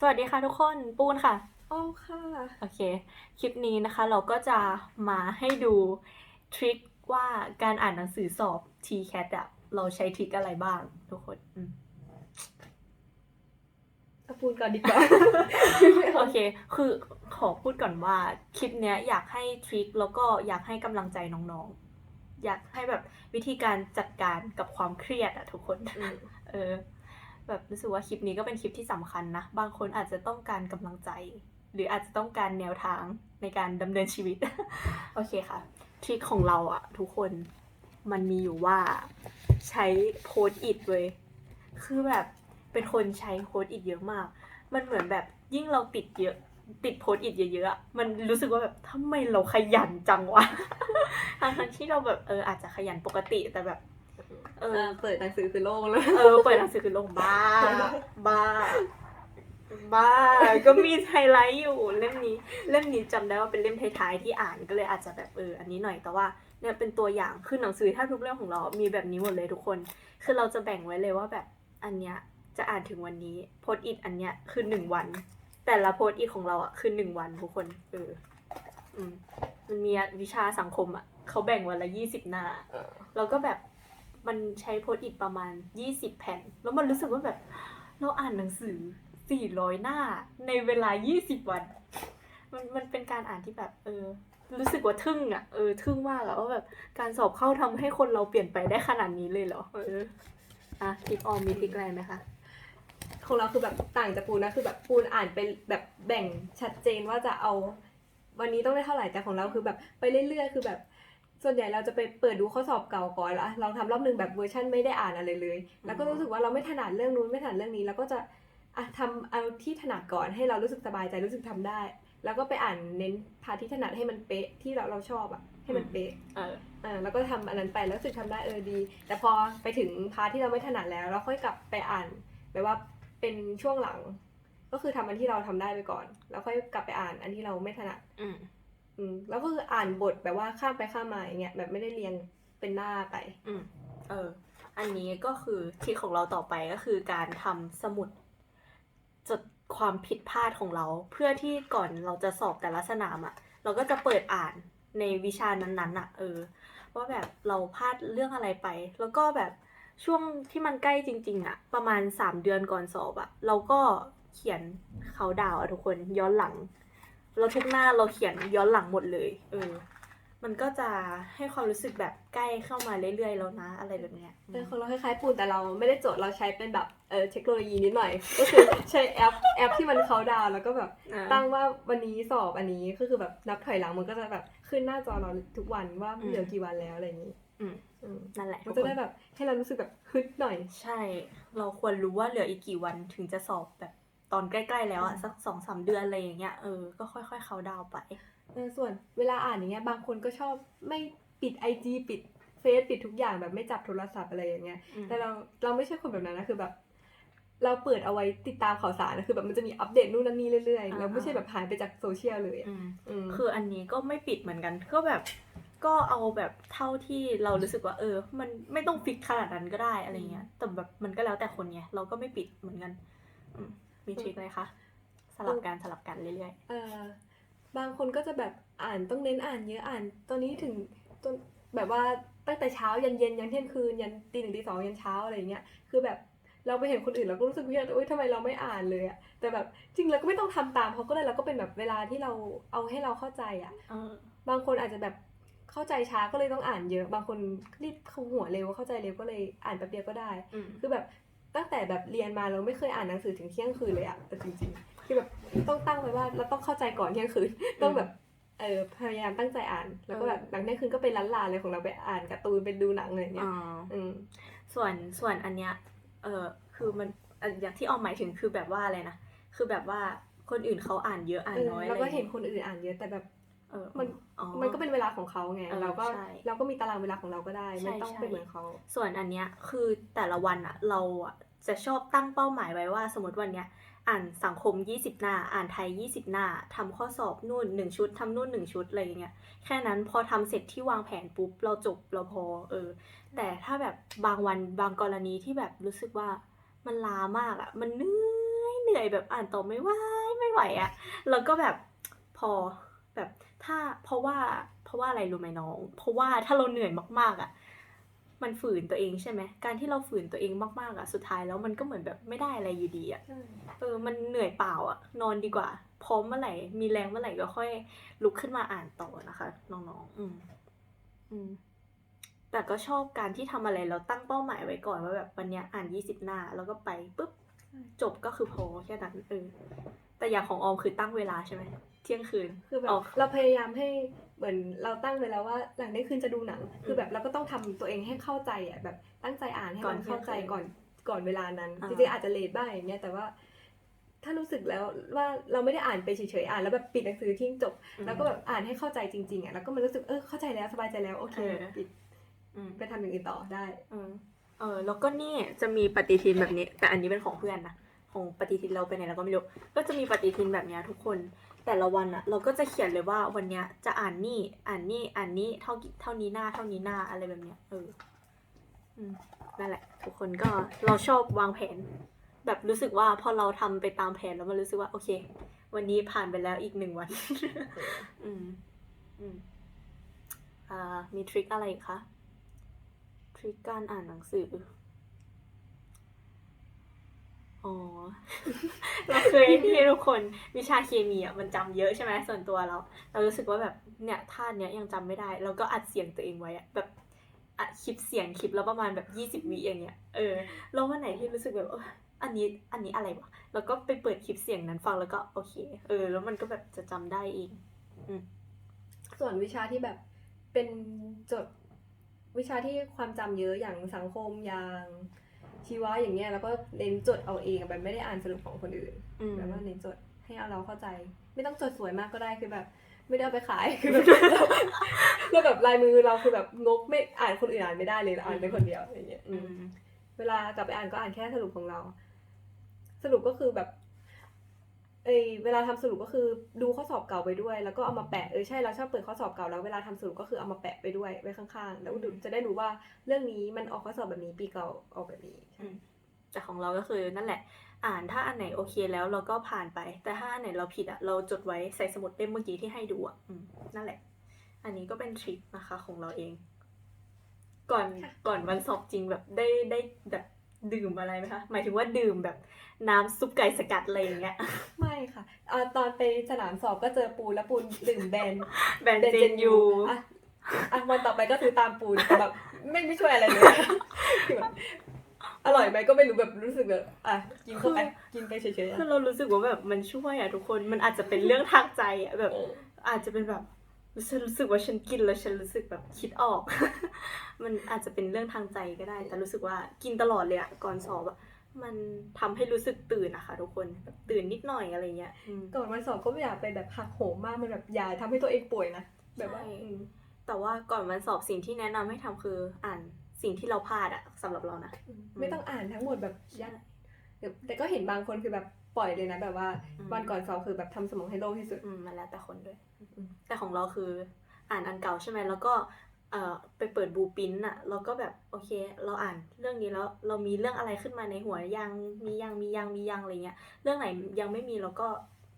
สวัสดีค่ะทุกคนปูนค่ะอ้อมค่ะ โอเค คลิปนี้นะคะเราก็จะมาให้ดูทริคว่าการอ่านหนังสือสอบ TCAT อะเราใช้ทริคอะไรบ้างทุกคนอืมเอาปูนก่อนดีกว่า โอเค คือขอพูดก่อนว่าคลิปเนี้ยอยากให้ทริคแล้วก็อยากให้กำลังใจน้องๆ อยากให้แบบวิธีการจัดการกับความเครียดอะทุกคนอืมเออ แบบรู้สึกว่าคลิปนี้ก็เป็นคลิปที่สำคัญนะ บางคนอาจจะต้องการกำลังใจ หรืออาจจะต้องการแนวทางในการดำเนินชีวิต โอเคค่ะ ทริคของเราอะทุกคนมันมีอยู่ว่าใช้โพสต์อิทเว้ยคือแบบเป็นคนใช้โพสต์อิทเยอะมาก มันเหมือนแบบยิ่งเราติดเยอะติดโพสต์อิทเยอะๆ มันรู้สึกว่าแบบทำไมเราขยันจังวะทั้งที่เราแบบเอออาจจะขยันปกติแต่แบบ เอเอออ เปิดหนังสือคือโล่งเลยเออ เปิดหนังสือคือลงบ้า บ้า บ้า ก็มีไฮไลท์อยู่เล่มนี้ เล่มนี้จำได้ว่าเป็นเล่มท้ายๆที่อ่านก็เลยอาจจะแบบเอออันนี้หน่อยแต่ว่าเนี่ยเป็นตัวอย่างคือหนังสือถ้าทุกเรื่องของเรา มีแบบนี้หมดเลยทุกคน คือเราจะแบ่งไว้เลยว่าแบบอันเนี้ยจะอ่านถึงวันนี้โพสต์อิทอันเนี้ยคือหนึ่งวัน แต่ละโพสต์อิทของเราอะคือหนึ่งวันทุกคนเอออืมมันมีวิชาสังคมอะเขาแบ่งวันละยี่สิบหน้าเออแล้วก็แบบ มันใช้โพสต์อิทประมาณ 20 แผ่น แล้วมันรู้สึกว่าแบบ เราอ่านหนังสือ 400 หน้าในเวลา 20 วัน มันมันเป็นการอ่านที่แบบเออรู้สึกว่าทึ่งอะเออทึ่งมากอะว่าแบบการสอบเข้าทำให้คนเราเปลี่ยนไปได้ขนาดนี้เลยเหรอเอออะทิปออมมีทิกอะไรไหมคะของเราคือแบบต่างจากปูนนะคือแบบปูนอ่านเป็นแบบแบ่งชัดเจนว่าจะเอา วันนี้ต้องได้เท่าไหร่แต่ของเราคือแบบไปเรื่อยๆคือแบบ ส่วนใหญ่เราจะไปเปิดดูข้อสอบเก่าก่อนละลองทำรอบหนึ่งแบบเวอร์ชันไม่ได้อ่านอะไรเลย แล้วก็รู้สึกว่าเราไม่ถนัดเรื่องนู้นไม่ถนัดเรื่องนี้ แล้วก็จะอะทำเอาที่ถนัดก่อนให้เรารู้สึกสบายใจรู้สึกทำได้ แล้วก็ไปอ่านเน้นพาร์ทที่ถนัดให้มันเป๊ะที่เราเราชอบอะให้มันเป๊ะเอออ่าแล้วก็ทำอันนั้นไปแล้วรู้สึกทำได้เออดี แต่พอไปถึงพาร์ทที่เราไม่ถนัดแล้ว เราค่อยกลับไปอ่านแบบว่าเป็นช่วงหลัง ก็คือทำอันที่เราทำได้ไปก่อน แล้วค่อยกลับไปอ่านอันที่เราไม่ถนัดอืม อืมแล้วก็คืออ่านบทแบบว่าข้ามไปข้ามมาอย่างเงี้ยแบบไม่ได้เรียงเป็นหน้าไป อืมเออ อันนี้ก็คือที่ของเราต่อไปก็คือการทำสมุด จดความผิดพลาดของเรา เพื่อที่ก่อนเราจะสอบแต่ละสนามอะ่ะ เราก็จะเปิดอ่านในวิชานั้นๆอะ่ะ เออว่าแบบเราพลาดเรื่องอะไรไป แล้วก็แบบช่วงที่มันใกล้จริง ๆอะ่ะ ประมาณสามเดือนก่อนสอบอะ่ะ เราก็เขียนเขาดาวอะทุกคนย้อนหลัง แล้วทุกหน้าเราเขียนย้อนหลังหมดเลย เออ มันก็จะให้ความรู้สึกแบบใกล้เข้ามาเรื่อยๆแล้วนะ อะไรแบบเนี้ยเออของเราคล้ายๆปูนแต่เราไม่ได้โจทย์เราใช้เป็นแบบเออเทคโนโลยีนิดหน่อย ก็คือใช้แอปแอปที่มันเขาดาวน์แล้วก็แบบอ่าตั้งว่าวันนี้สอบอันนี้ก็คือแบบนับถอยหลังมันก็จะแบบขึ้นหน้าจอเราทุกวันว่าอืมเหลือกี่วันแล้วอะไรอย่างนี้อืมอืมนั่นแหละมันทุจะกคได้นแบบให้เรารู้สึกแบบฮึดหน่อย ใช่ เราควรรู้ว่าเหลืออีกกี่วันถึงจะสอบแบบ ตอนใกล้ๆแล้วอะอืมสักสองสามเดือนอะไรอย่างเงี้ยเออก็ค่อยๆเขาดาวน์ไปเออส่วนเวลาอ่านอย่างเงี้ยบางคนก็ชอบไม่ปิดไอจีปิดเฟซปิดทุกอย่างแบบไม่จับโทรศัพท์อะไรอย่างเงี้ยอืมแต่เราเราไม่ใช่คนแบบนั้นนะคือแบบ เราเปิดเอาไว้ติดตามข่าวสารนะคือแบบมันจะมีอัปเดตนู่นนั่นนี่เรื่อยๆเราไม่ใช่แบบหายไปจากโซเชียลเลยอะอืมอืมคืออันนี้ก็ไม่ปิดเหมือนกันก็แบบก็เอาแบบเท่าที่เรารู้สึกว่า เออ มันไม่ต้องฟิกขนาดนั้นก็ได้อะไรเงี้ยแต่แบบมันก็แล้วแต่คนไงเราก็ไม่ปิดเหมือนกันอื มมีทริคอะไรคะ สลับกันสลับกันเรื่อยเออบางคนก็จะแบบอ่านต้องเน้นอ่านเยอะอ่าน ตอนนี้ถึงตอนแบบว่าตั้งแต่เช้ายันเย็นยันเที่ยงคืนยันตีหนึ่งตีสองยันเช้าอะไรอย่างเงี้ยคือแบบเราไปเห็นคนอื่นเราก็รู้สึกว่าเอ้ยทำไมเราไม่อ่านเลยอะแต่แบบจริงเราก็ไม่ต้องทำตามเขาก็ได้เราก็เป็นแบบเวลาที่เราเอาให้เราเข้าใจอะๆเออบางคนอาจจะแบบเข้าใจช้าก็เลยต้องอ่านเยอะ บางคนรีบเข้าหัวเร็วเข้าใจเร็วก็เลยอ่านแป๊บเดียวก็ได้อืมคือแบบ ตั้งแต่แบบเรียนมาเราไม่เคยอ่านหนังสือถึงเที่ยงคืนเลยอะแต่จริงๆคือแบบต้องตั้งไว้ว่าเราต้องเข้าใจก่อนเที่ยงคืนต้องแบบเออพยายามตั้งใจอ่าน แล้วก็แบบหลังเที่ยงคืนก็ไปล้านลาเลยของเราไปอ่านการ์ตูนไปดูหนังอะไรอย่างเงี้อ๋ยออืมส่วนส่วนอันเนี้ยเออคือมันอันอย่างที่ออมหมายถึงคือแบบว่าอะไรนะคือแบบว่าคนอื่นเขาอ่านเยอะอ่านเออน้อยเราอะไรก็เห็นงี้ยคนอื่นอ่านเยอะแต่แบบเออมันอ๋อมันก็เป็นเวลาของเขาไงเออเราก็ใช่เราก็มีตารางเวลาของเราก็ได้ใช่ไม่ต้องใช่เป็นเหมือนเขาส่วนอันเนี้ยคือแต่ละวันอะเราอะ จะชอบตั้งเป้าหมายไว้ว่า สมมติวันเนี้ยอ่านสังคม 20 หน้า อ่านไทย 20 หน้าทำข้อสอบนู่นหนึ่งชุดทำนู่นหนึ่งชุดอะไรอย่างเงี้ย แค่นั้นพอทำเสร็จที่วางแผนปุ๊บ เราจบเราพอเออ แต่ถ้าแบบบางวันบางกรณีที่แบบรู้สึกว่ามันล้ามากอะมันเหนื่อยเหนื่อยแบบอ่านต่อไม่ไหวไม่ไหวอะแล้วก็แบบพอแบบถ้าเพราะว่าเพราะว่าอะไรรู้ไหมน้อง เพราะว่าถ้าเราเหนื่อยมากๆอะ มันฝืนตัวเองใช่ไหมการที่เราฝืนตัวเองมากๆอะสุดท้ายแล้วมันก็เหมือนแบบไม่ได้อะไรอยู่ดีอะใช่เออมันเหนื่อยเปล่าอะนอนดีกว่า พร้อมเมื่อไหร่มีแรงเมื่อไหร่ก็ค่อยลุกขึ้นมาอ่านต่อนะคะ น้องๆอืมอืมแต่ก็ชอบการที่ทำอะไรเราตั้งเป้าหมายไว้ก่อนว่าแบบวันเนี้ยอ่านยี่สิบหน้า แล้วก็ไปปุ๊บจบก็คือพอแค่นั้นเออแต่อย่างของออมคือตั้งเวลาใช่ไหมเที่ยงคืนคือแบบออกเราพยายามให้ เหมือนเราตั้งไว้แล้วว่าหลังได้คืนจะดูหนัง คือแบบเราก็ต้องทำตัวเองให้เข้าใจอะแบบตั้งใจอ่านให้ก่อนมันเข้าใจเที่ยงคืนก่อนก่อนเวลานั้นอ่าจริงๆอาจจะเลทบ้างอย่างเงี้ยแต่ว่า ถ้ารู้สึกแล้วว่าเราไม่ได้อ่านไปเฉยๆอ่านแล้วแบบปิดหนังสือทิ้งจบ แล้วก็แบบอ่านให้เข้าใจจริงๆอะแล้วก็มันรู้สึกเออเข้าใจแล้วสบายใจแล้วโอเคเออปิดอืมไปทำอย่างอื่นต่อได้เออเออแล้วก็นี่จะมีปฏิทินแบบนี้ แต่อันนี้เป็นของเพื่อนนะของปฏิทินเราไปไหนเราก็ไม่รู้ก็จะมีปฏิทินแบบเนี้ยทุกคน แต่ละวันอะเราก็จะเขียนเลยว่าวันเนี้ยจะอ่านนี่อ่านนี่อ่านนี่เท่ากี่เท่านี้หน้าเท่านี้หน้าอะไรแบบเนี้ยเอออืมนั่นแหละ ทุกคนก็เราชอบวางแผน แบบรู้สึกว่าพอเราทำไปตามแผนแล้วมันรู้สึกว่า โอเค วันนี้ผ่านไปแล้วอีกหนึ่งวัน อืมอืมอ่ามีทริคอะไรคะทริคการอ่านหนังสือ อ๋อ เราเคยที่ทุกคนวิชาเคมีอะมันจำเยอะใช่ไหมส่วนตัวเรา เรารู้สึกว่าแบบเนี่ยท่าเนี้ยยังจำไม่ได้ เราก็อัดเสียงตัวเองไว้อะแบบอัดคลิปเสียงคลิปแล้วประมาณแบบยี่สิบวิอย่างเงี้ยเออแล้ววันไหนที่รู้สึกแบบอันนี้อันนี้อะไรวะแล้วก็ไปเปิดคลิปเสียงนั้นฟังแล้วก็โอเค เออ แล้วมันก็แบบจะจำได้เองส่วนวิชาที่แบบเป็นจดวิชาที่ความจำเยอะอย่างสังคมอย่าง ชีวะอย่างเงี้ยแล้วก็เน้นจดเอาเองแบบไม่ได้อ่านสรุปของคนอื่นอืมแบบว่าเน้นจดให้เอาเราเข้าใจ ไม่ต้องจดสวยมากก็ได้คือแบบ ไม่ได้เอาไปขายคือแบบแล้วแบบลายมือเราคือแบบงกไม่อ่านคนอื่นอ่านไม่ได้เลยเราอ่านเป็นคนเดียวอย่างเงี้ยอือืมมเวลากลับไปอ่านก็อ่านแค่สรุปของเรา สรุปก็คือแบบ เอยเวลาทำสรุปก็คือดูข้อสอบเก่าไปด้วย แล้วก็เอามาแปะเออใช่เราชอบเปิดข้อสอบเก่าแล้วเวลาทำสรุปก็คือเอามาแปะไปด้วยไว้ข้างๆ แล้วดูจะได้รู้ว่าเรื่องนี้มันออกข้อสอบแบบนี้ปีเก่าออกแบบนี้อืมแต่ของเราก็คือนั่นแหละ อ่านถ้าอันไหนโอเคแล้วเราก็ผ่านไป แต่ถ้าอันไหนเราผิดอะเราจดไว้ใส่สมุดเล่มเมื่อกี้ที่ให้ดูอะอืมนั่นแหละ อันนี้ก็เป็นทริคนะคะของเราเอง ก่อนค่ะก่อนวันสอบจริงแบบได้ได้แบบ ดื่มอะไรไหมคะ หมายถึงว่าดื่มแบบน้ำซุปไก่สกัดอะไรอย่างเงี้ย ไม่ค่ะอ่าตอนไปสนามสอบก็เจอปูนแล้วปูนดื่มแบนแบรนด์เจนยูอะอะวันต่อไปก็คือตามปูนแต่แบบไม่ไม่ช่วยอะไรเลยคือแบบอร่อยไหมก็ไม่รู้แบบรู้สึกแบบอะกินเข้าไปกินไปเฉยๆคืออะเรารู้สึกว่าแบบมันช่วยอะทุกคนมันอาจจะเป็นเรื่องทางใจอะแบบเอออาจจะเป็นแบบฉันรู้สึกว่าฉันกินแล้วฉันรู้สึกแบบคิดออก มันอาจจะเป็นเรื่องทางใจก็ได้ แต่รู้สึกว่ากินตลอดเลยอะก่อนสอบอะมันทำให้รู้สึกตื่นอะค่ะทุกคนแบบตื่นนิดหน่อยอะไรเงี้ยอืมก่อนวันสอบก็ไม่อยากไปแบบหักโหมมากมันแบบอย่าทำให้ตัวเองป่วยนะแบบว่าใช่อืมแต่ว่าก่อนวันสอบสิ่งที่แนะนำให้ทำคืออ่านสิ่งที่เราพลาดอะสำหรับเรานะไม่ต้องอ่านทั้งหมดแบบยัดเดี๋ยวแต่ก็เห็นบางคนคือแบบปล่อยเลยนะ แบบว่าอืมวันก่อนสอบคือแบบทำสมองให้โล่งที่สุดอืมมันแล้วแต่คนด้วยอืมแต่ของเราคืออ่านอันเก่าใช่ไหมแล้วก็ เอ่อไปเปิดบูปินอะเราก็แบบโอเค เราอ่านเรื่องนี้แล้วเรามีเรื่องอะไรขึ้นมาในหัวยังมียังมียังมียังอะไรเงี้ยเรื่องไหนยังไม่มีเราก็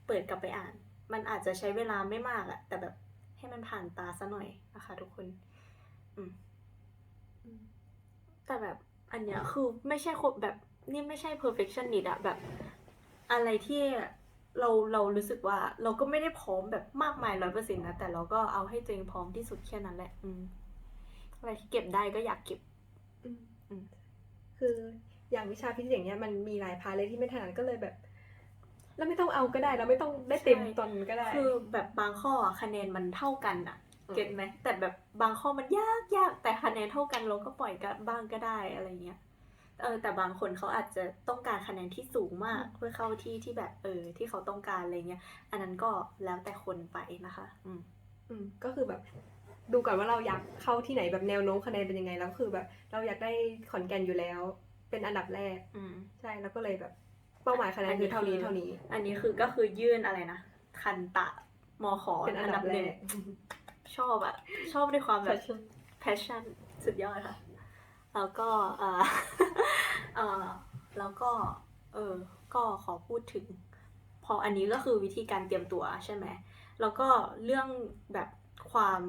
เปิดกลับไปอ่าน มันอาจจะใช้เวลาไม่มากอะแต่แบบให้มันผ่านตาซะหน่อยนะคะทุกคนอืมแต่แบบอันเนี้ยคือไม่ใช่คนแบบนี่ไม่ใช่ perfectionist อะแบบอะไรที่เราเรารู้สึกว่าเราก็ไม่ได้พร้อมแบบมากมายร้อยเปอร์เซ็นต์นะ แต่เราก็เอาให้ตัวเองพร้อมที่สุดแค่นั้นแหละ อืม อะไรที่เก็บได้ก็อยากเก็บอืมอืมคืออย่างวิชาฟิสิกส์อย่างเงี้ยมันมีหลายพาร์ทเลยที่ไม่ถนัดก็เลยแบบ เราไม่ต้องเอาก็ได้เราไม่ต้องได้เต็มใช่ตอนก็ได้ คือแบบบางข้ออะคะแนนมันเท่ากันอะอืมเก็ตไหมแต่แบบบางข้อมันยากยากแต่คะแนนเท่ากันเราก็ปล่อยกันบ้างก็ได้อะไรเงี้ยเออแต่บางคนเขาอาจจะต้องการคะแนนที่สูงมากเพื่อเข้าที่ที่แบบเออที่เขาต้องการอะไรเงี้ย อันนั้นก็แล้วแต่คนไปนะคะ อืมอืมก็คือแบบ ดูก่อนว่าเราอยากเข้าที่ไหนแบบแนวโน้มคะแนนเป็นยังไงแล้วคือแบบ เราอยากได้ขอนแก่นอยู่แล้ว เป็นอันดับแรกอืม ใช่แล้วก็เลยแบบเป้าหมายคะแนนคือเท่านี้เท่านี้ อันนี้คือก็คือยื่นอะไรนะ คันตะมขอเป็นอันดับหแรนึ่งกชอบอะชอบด้วยความแบบ Passion passion สุดยอดค่ะ แล้วก็เอ่อเอ่อแล้วก็ เออ ก็ขอพูดถึง พออันนี้ก็คือวิธีการเตรียมตัวใช่ไหม แล้วก็เรื่องแบบความ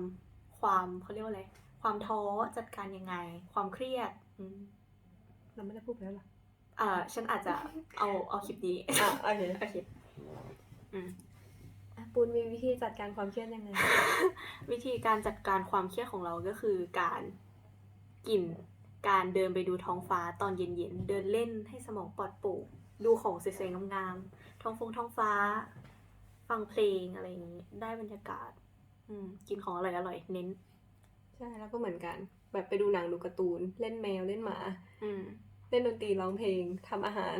ความเขาเรียกว่าอะไร ความท้อจัดการยังไง ความเครียดอืมเราไม่ได้พูดไปแล้วเหรออ่าฉันอาจจะเอาเอาคลิปนี้อะโอเคโอเคอืมอะปูนมีวิธีจัดการความเครียดยังไง วิธีการจัดการความเครียดของเราก็คือการกิน การเดินไปดูท้องฟ้าตอนเย็นๆ เดินเล่นให้สมองปลอดโปร่งดูของสวยๆงามๆ ท้องฟงท้องฟ้า ฟังเพลงอะไรอย่างนี้ ได้บรรยากาศอืม กินของอร่อยๆเน้น ใช่แล้วก็เหมือนกัน แบบไปดูหนังดูการ์ตูน เล่นแมวเล่นหมา อืมเล่นดนตรีร้องเพลงทำอาหาร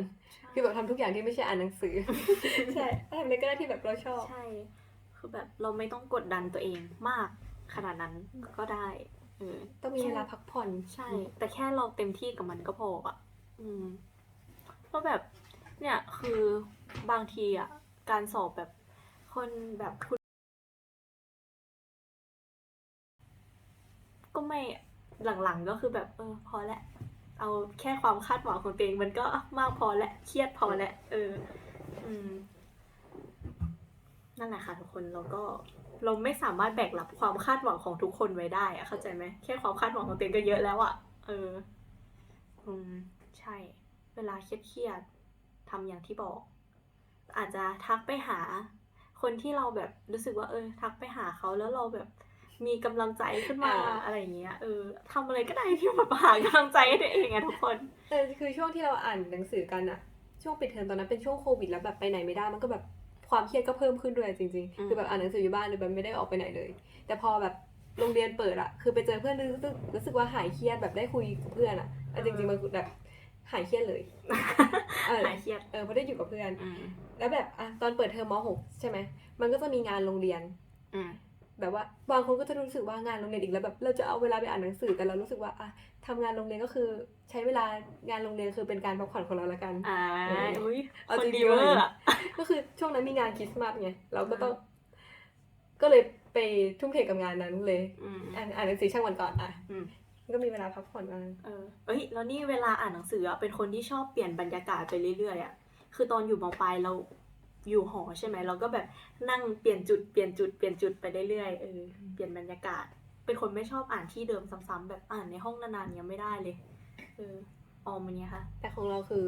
คือแบบทำทุกอย่างที่ไม่ใช่อ่านหนังสือ ใช่ทำอะไรก็ได้ที่แบบเราชอบ ใช่ คือแบบเราไม่ต้องกดดันตัวเองมากขนาดนั้นก็ได้เออต้องมีเวลาพักผ่อนใช่ แต่แค่เราเต็มที่กับมันก็พออะ อืมเพราะแบบ เนี่ยคือบางทีอะ การสอบแบบคนแบบคุณ ก็ไม่หลังๆก็คือแบบเออพอแล้วเอาแค่ความคาดหวังของตัวเองมันก็มากพอแล้วเครียดพอแล้วเออ อืม นั่นแหละค่ะทุกคนเราก็เราไม่สามารถแบกรับความคาดหวังของทุกคนไว้ได้อะเข้าใจไหมแค่ความคาดหวังของตัวเองก็เยอะแล้วอะเออ อืม ใช่ เวลาเครียดๆทำอย่างที่บอก อาจจะทักไปหา คนที่เราแบบรู้สึกว่า เออ ทักไปหาเขาแล้วเราแบบ มีกำลังใจขึ้นมาอ่าอะไรอย่างเงี้ยเออทำอะไรก็ได้ที่แบบหากำลังใจให้ตัวเองอะทุกคนแต่คือช่วงที่เราอ่านหนังสือกันอะช่วงปิดเทอมตอนนั้นเป็นช่วงโควิดแล้วแบบไปไหนไม่ได้มันก็แบบความเครียดก็เพิ่มขึ้นด้วยจริงอืมๆคือแบบอ่านหนังสืออยู่บ้านเลยแบบไม่ได้ออกไปไหนเลย แต่พอแบบโรงเรียนเปิดอะคือไปเจอเพื่อนรู้สึกรู้สึกว่าหายเครียดแบบได้คุยกับเพื่อนอะแต่จริงๆมันคือแบบหายเครียดเลยเออหายเครียดเออเพราะได้อยู่กับเพื่อนอืมแล้วแบบอะตอนเปิดเทอมม .6 ใช่ไหมมันก็จะมีงานโรงเรียนอืม แบบว่าบางคนก็จะรู้สึกว่างานโรงเรียนอีกแล้วแบบเราจะเอาเวลาไปอ่านหนังสือแต่เรารู้สึกว่าอะทำงานโรงเรียนก็คือใช้เวลางานโรงเรียนคือเป็นการพักผ่อนของเราละกันอ่าเอออุ้ยเอาคนจริงๆดีเวอร์อะก็คือช่วงนั้นมีงานคริสต์มาสไงเราก็ต้อง ก็เลยไปทุ่มเทกับงานนั้นเลยอืมอ่านอ่านหนังสือช่างวันก่อนอะอืมก็มีเวลาพักผ่อนบ้างเออเอ้ยแล้วนี่เวลาอ่านหนังสืออะเป็นคนที่ชอบเปลี่ยนบรรยากาศไปเรื่อยๆอะคือตอนอยู่มปลายเรา อยู่หอใช่ไหมเราก็แบบนั่งเปลี่ยนจุดเปลี่ยนจุดเปลี่ยนจุดไปเรื่อยๆเออเปลี่ยนบรรยากาศ เป็นคนไม่ชอบอ่านที่เดิมซ้ำๆแบบอ่านในห้องนานๆยังไม่ได้เลยเออออมมันเนี้ยค่ะ แต่ของเราคือ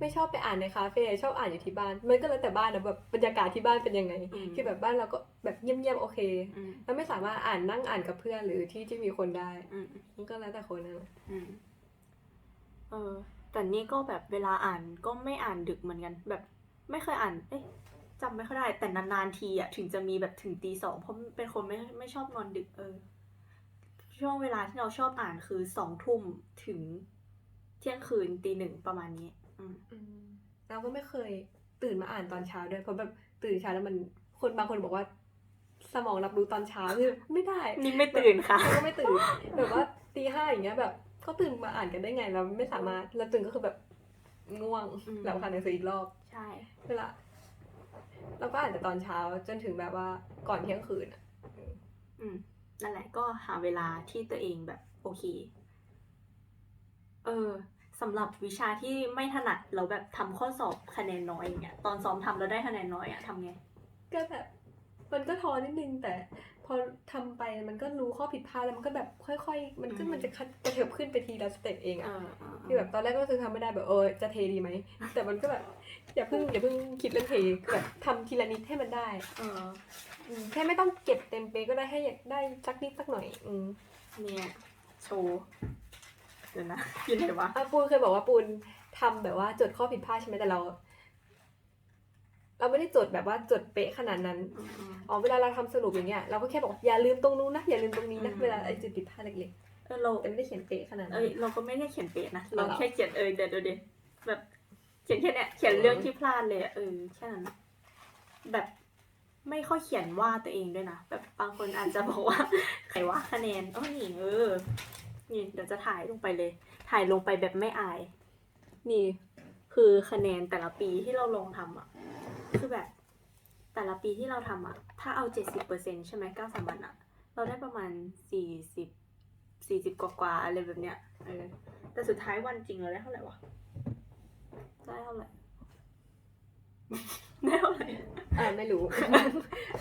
ไม่ชอบไปอ่านในคาเฟ่ชอบอ่านอยู่ที่บ้าน มันก็แล้วแต่บ้านนะแบบบรรยากาศที่บ้านเป็นยังไงอืมคือแบบบ้านเราก็แบบเงียบๆโอเคอืมเราไม่สามารถอ่านนั่งอ่านกับเพื่อนหรือที่ที่มีคนได้อืมมันก็แล้วแต่คนนะอืมเออแต่นี่ก็แบบเวลาอ่านก็ไม่อ่านดึกเหมือนกัน แบบ ไม่เคยอ่าน เอ๊ะจำไม่ค่อยได้ แต่นานๆทีอะถึงจะมีแบบถึงตีสองเพราะเป็นคนไม่ไม่ชอบนอนดึกเออ ช่วงเวลาที่เราชอบอ่านคือสองทุ่มถึงเที่ยงคืนตีหนึ่งประมาณนี้ อืมเราก็ไม่เคยตื่นมาอ่านตอนเช้าด้วยเพราะแบบตื่นเช้าแล้วมันคนบางคนบอกว่า สมองรับรู้ตอนเช้าคือไม่ได้นี่ไม่ตื่นค่ะเราก็ไม่ตื่นแบบว่าตีห้าอย่างเงี้ยแบบเขาตื่นมาอ่านกันได้ไงเราไม่สามารถเราตื่นก็คือแบบง่วงอืมแล้วอ่านหนังสืออีกรอบ ใช่เวลาเราก็อ่านแต่ตอนเช้าจนถึงแบบว่าก่อนเที่ยงคืนอะอืมนั่นแหละก็หาเวลาที่ตัวเองแบบโอเค เออสำหรับวิชาที่ไม่ถนัดเราแบบทำข้อสอบคะแนนน้อยอย่างเงี้ยตอนซ้อมทำแล้วได้คะแนนน้อยอะทำไง ก็แบบมันก็ท้อนิดนึงแต่พ อทำไปมันก็รู้ข้อผิดพลาดแล้วมันก็แบบค่อย ๆ มันก็อืมมันจะคัดกระเถิบขึ้นไปทีละสเต็ปเองเออะอเออคือแบบตอนแรกก็คือทำไม่ได้แบบเออจะเทดีไหมแต่มันก็แบบอย่าเพิ่งอย่าเพิ่งคิดเรื่องเทแบบทำทีละนิดให้มันได้เอออืมแค่ไม่ต้องเก็บเต็มเป๊ะก็ได้ให้อยากได้สักนิดสักหน่อย อืมเนี่ยโชว์เดี๋ยวนะอยู่ไหนวะอะปูนเคยบอกว่าปูนทำแบบว่าจดข้อผิดพลาดใช่ไหมแต่เรา เราไม่ได้จดแบบว่าจดเป๊ะขนาดนั้นอืมอืมอ๋อเวลาเราทำสรุปอย่างเงี้ยเราก็แค่บอกอย่าลืมตรงนู้นนะอย่าลืมตรงนี้นะอืมเวลาไอ้จุดผิดพลาดเล็กเออเราๆแต่ไม่ได้เขียนเป๊ะขนาดนั้เอ้นยเราก็ไม่ได้เขียนเป๊ะนะอ๋เราอเหรอแค่เขียนเออเดี๋ยวเดี๋ยวเดี๋ยวแบบเขียนแค่เนี้ยเขียนเรื่องที่พลาดเลยอะเออแค่นั้นอะแบบไม่ค่อยเขียนว่าตัวเองด้วยนะแบบบางคนอาจจะบอกว่าใครว่าคะแนนอ๋อนี่เออนี่เดี๋ยวจะถ่ายลงไปเลย ถ่ายลงไปแบบไม่อาย นี่ คือคะแนนแต่ละปีที่เราลองทำอะ คือแบบ แต่ละปีที่เราทำอะถ้าเอาเจ็ดสิบเปอร์เซ็นใช่ไหมเก้าสามวันอะเราได้ประมาณสี่สิบสี่สิบกว่าๆอะไรแบบเนี้ยเออแต่สุดท้ายวันจริงเราได้เท่าไหร่วะได้เท่าไหร่ได้เท่าไหร่อ่าไม่รู้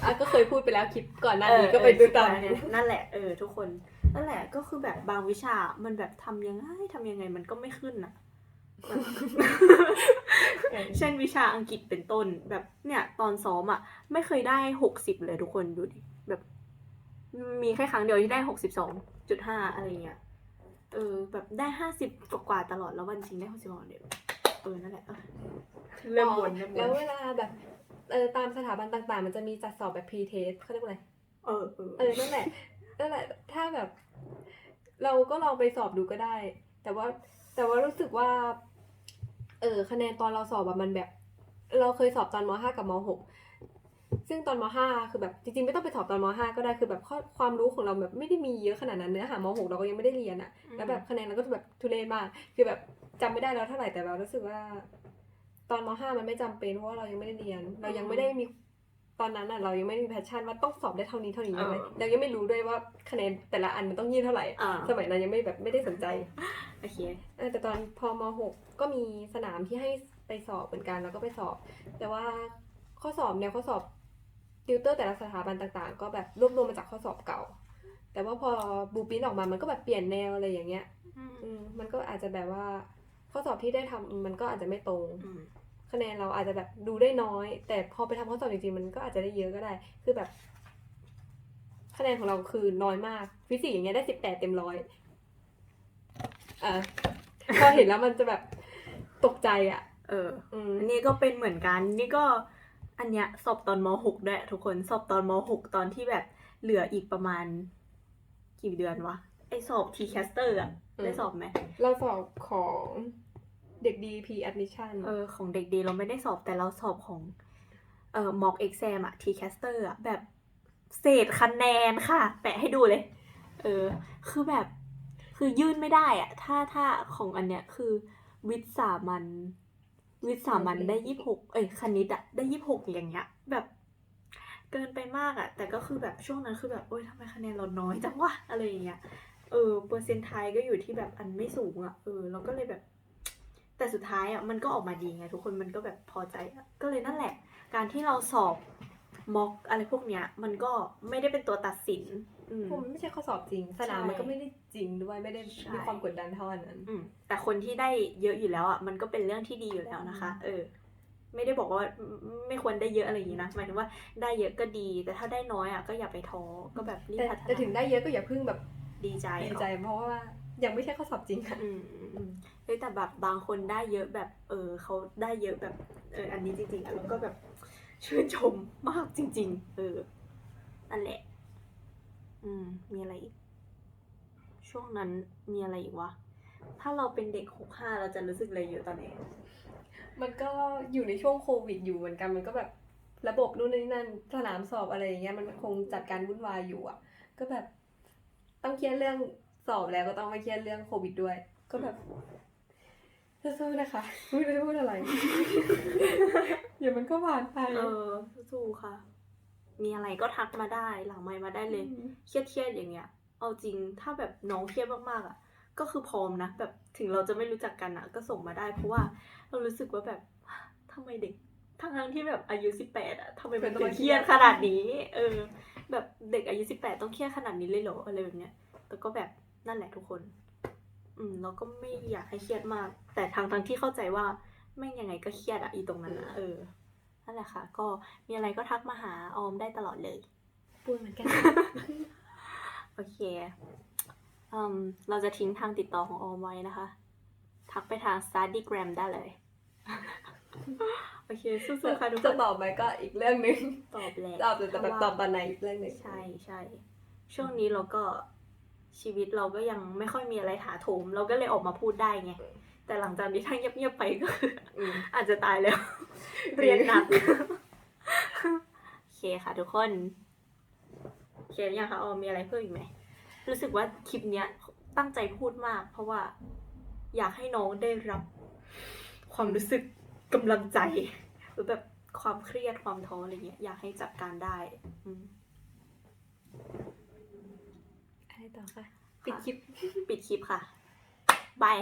อะก็เคยพูดไปแล้วคลิปก่อนหน้านี้ก็ไปดูตามเออนั่นแหละเออทุกคนนั่นแหละก็คือแบบบางวิชามันแบบทำยังไงทำยังไงมันก็ไม่ขึ้นอะ เช่นวิชาอังกฤษเป็นต้นแบบเนี่ยตอนซ้อมอะ ไม่เคยได้หกสิบเลยทุกคนดูดิแบบ มีแค่ครั้งเดียวที่ได้หกสิบสองจุดห้าอะไรเงี้ยเออแบบได้ห้าสิบกว่าๆตลอดแล้ววันจริงได้หกสิบสองเดียวเออนั่นแหละเออเริ่มวนเริ่มวแล้วนเวลาแบบเออตามสถาบันต่างๆ มันจะมีจัดสอบแบบ pre-test เขาเรียกว่าอะไรเออเออเออนั่นแหละนั่นแหละ ถ้าแบบ เราก็ลองไปสอบดูก็ได้ แต่ว่าแต่ว่ารู้สึกว่า เออคะแนนตอนเราสอบแบบมันแบบ เราเคยสอบตอนม .5 กับม .6 ซึ่งตอนม .5 คือแบบจริงๆไม่ต้องไปสอบตอนม .5 ก็ได้คือแบบข้อความรู้ของเราแบบไม่ได้มีเยอะขนาดนั้นเนื้อหาม .6 เราก็ยังไม่ได้เรียนอะแล้วแบบคะแนนเราก็จะแบบทุเรศมาก คือแบบจำไม่ได้แล้วเท่าไหร่แต่เรารู้สึกว่า ตอนม .5 มันไม่จำเป็นเพราะว่าเรายังไม่ได้เรียน เรายังไม่ได้มี ตอนนั้นอะเรายังไม่ได้มีแพชชั่นว่าต้องสอบได้เท่านี้เท่านี้เลยเรายังไม่รู้ด้วยว่าคะแนนแต่ละอันมันต้องยื่นเท่าไหร่อ่าสมัยนั้นยังไม่แบบไม่ได้สนใจโอเคเออแต่ตอนพอม .6 ก็มีสนามที่ให้ไปสอบเหมือนกันแล้วก็ไปสอบ แต่ว่าข้อสอบเนี่ยข้อสอบติวเตอร์แต่ละสถาบันต่างๆ ก็แบบรวบรวมมาจากข้อสอบเก่า แต่ว่าพอบูปินออกมามันก็แบบเปลี่ยนแนวอะไรอย่างเงี้ยอืมมันก็อาจจะแบบว่าข้อสอบที่ได้ทำมันก็อาจจะไม่ตรงอืม คะแนนเราอาจจะแบบดูได้น้อย แต่พอไปทำข้อสอบจริงๆมันก็อาจจะได้เยอะก็ได้ คือแบบ คะแนนของเราคือน้อยมาก ฟิสิกส์อย่างเงี้ยได้สิบแปดเต็มร้อยอะพอเห็นแล้วมันจะแบบตกใจอะ เอออืมอันนี้ก็เป็นเหมือนกัน นี่ก็อันเนี้ยสอบตอนม .6 ด้วยทุกคนสอบตอนม .6 ตอนที่แบบเหลืออีกประมาณ กี่เดือนวะไอสอบ T-Caster อะได้สอบไหมเราสอบของ เด็กดีพีแอดมิชชั่นเออของเด็กดีเราไม่ได้สอบแต่เราสอบของเอ่อ mock exam อะ T-Caster อะแบบเศษคะแนนค่ะ แปะให้ดูเลย เออ คือแบบ คือยื่นไม่ได้อะถ้าถ้าของอันเนี้ยคือวิทย์สามัญวิทย์สามัญได้ยี่หกเอ้ยคณิตอะได้ยี่หกอย่างเงี้ย แบบเกินไปมากอะแต่ก็คือแบบช่วงนั้นคือแบบโอ๊ยทำไมคะแนนเราน้อยจังวะอะไรอย่างเงี้ยเออเปอร์เซ็นต์ไทยก็อยู่ที่แบบอันไม่สูงอะเออเราก็เลยแบบ แต่สุดท้ายอะมันก็ออกมาดีไงทุกคนมันก็แบบพอใจอะก็เลยนั่นแหละ การที่เราสอบม็อกอะไรพวกเนี้ย มันก็ไม่ได้เป็นตัวตัดสินอืม ผมนไม่ใช่ข้อสอบจริง สนามใช่มันก็ไม่ได้จริงด้วยไม่ได้ใช่ มีความกดดันเท่าอันนั้น อืมแต่คนที่ได้เยอะอยู่แล้วอะมันก็เป็นเรื่องที่ดีอยู่แล้วนะคะอืมเออ ไม่ได้บอกว่าไม่ไม่ควรได้เยอะอะไรอย่างนี้นะหมายถึงว่าได้เยอะก็ดี แต่ถ้าได้น้อยอะก็อย่าไปท้อก็แบบรีบแต่พัฒนาแต่ถึงได้เยอะก็อย่าเพิ่งแบบดีใจดีใจ เพราะว่า ยังไม่ใช่ข้อสอบจริงค่ะอืมอืมอืมเฮ้ยแต่แบบบางคนได้เยอะแบบ เออเขาได้เยอะแบบเอออันนี้จริงๆอะแล้วก็แบบชื่นชมมากจริง ๆ เออนั่นแหละ อืม มีอะไรอีก ช่วงนั้นมีอะไรอีกวะ ถ้าเราเป็นเด็กหกห้าเราจะรู้สึกอะไรอยู่ตอนนี้ มันก็อยู่ในช่วงโควิดอยู่เหมือนกัน มันก็แบบระบบนู่นนี่นั่นสนามสอบอะไรอย่างเงี้ยมันคงจัดการวุ่นวายอยู่อะ ก็แบบ ต้องเครียดเรื่อง สอบแล้วก็ต้องมาเครียดเรื่องโควิดด้วย ก็แบบสู้ๆนะคะ ไม่รู้จะพูดอะไร เดี๋ยวมันก็ผ่านไปเออสู้ๆค่ะ มีอะไรก็ทักมาได้หลังไมค์มาได้เลยเครียดๆอย่างเงี้ย เอาจริงถ้าแบบน้องเครียดมากๆอะ ก็คือพร้อมนะแบบถึงเราจะไม่รู้จักกันอะ ก็ส่งมาได้เพราะว่า เรารู้สึกว่าแบบทำไมเด็กทั้งๆที่แบบอายุสิบแปดอะทำไมมันถึงเครียดขนาดนี้ เออ แบบเด็กอายุสิบแปดต้องเครียดขนาดนี้เลยเหรออะไรแบบเนี้ยแต่ก็แบบ นั่นแหละทุกคน อืมเราก็ไม่อยากให้เครียดมาก แต่ทางทางๆที่เข้าใจว่าแม่งยังไงก็เครียดอะอีตรงนั้นอะเออ นั่นแหละค่ะ ก็มีอะไรก็ทักมาหาออมได้ตลอดเลยพูดเหมือนกัน โอเคอืมเราจะทิ้งทางติดต่อของออมไว้นะคะ ทักไปทาง Studygram ได้เลย โอเคสู้ๆค่ะทุกคจะนตอบไหมก็อีกเรื่องหนึ่งตอบแหละตอบแต่แบบตอบตอนไหนอีกเรื่องหนึ่งใช่ใช่ช่วงนี้เราก็ ชีวิตเราก็ยังไม่ค่อยมีอะไรถาโถม เราก็เลยออกมาพูดได้ไง แต่หลังจากนี้ถ้าเงียบๆไปก็คืออืมอาจจะตายแล้ว เรียนหนักโอเคค่ะทุกคนโอเคยังคะออมมีอะไรเพิ่มอีกไหม รู้สึกว่าคลิปเนี้ยตั้งใจพูดมาก เพราะว่าอยากให้น้องได้รับ ความรู้สึกกำลังใจ หรือแบบความเครียดความท้ออะไรเงี้ยอยากให้จัดการได้ อืมอะไรต่อคะปิดคลิป ปิดคลิปค่ะ บาย